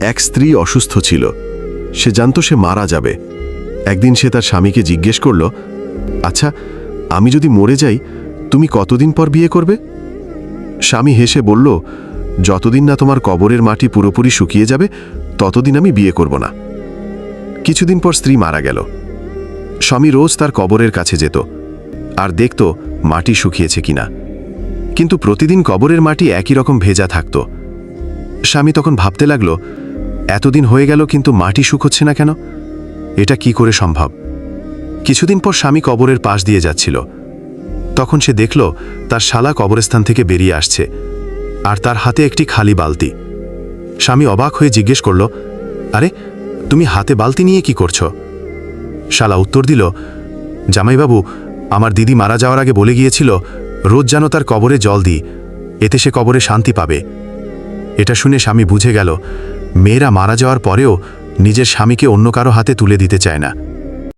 এক স্ত্রী অসুস্থ ছিল। সে জানতো সে মারা যাবে। একদিন সে তার স্বামীকে জিজ্ঞেস করল আচ্ছা আমি যদি মরে যাই, তুমি কতদিন পর বিয়ে করবে? স্বামী হেসে বলল, যতদিন না তোমার কবরের মাটি পুরোপুরি শুকিয়ে যাবে, ততদিন আমি বিয়ে করব না। কিছুদিন পর স্ত্রী মারা গেল। স্বামী রোজ তার কবরের কাছে যেত আর দেখত মাটি শুকিয়েছে কিনা। কিন্তু প্রতিদিন কবরের মাটি একই রকম ভেজা থাকত। স্বামী তখন ভাবতে লাগল এতদিন হয়ে গেল কিন্তু মাটি শুকোচ্ছে না কেন? এটা কি করে সম্ভব? কিছুদিন পর স্বামী কবরের পাশ দিয়ে যাচ্ছিল। তখন সে দেখল, তার শালা কবরস্থান থেকে বেরিয়ে আসছে, আর তার হাতে একটি খালি বালতি। স্বামী অবাক হয়ে জিজ্ঞেস করল, আরে, তুমি হাতে বালতি নিয়ে কি করছ? শালা উত্তর দিল, জামাইবাবু, আমার দিদি মারা যাওয়ার আগে বলে গিয়েছিল, রোজ যেন তার কবরে জল দিই, এতে সে কবরে শান্তি পাবে। এটা শুনে স্বামী বুঝে গেল মেয়েরা মারা যাওয়ার পরেও নিজের স্বামীকে অন্য কারও হাতে তুলে দিতে চায় না।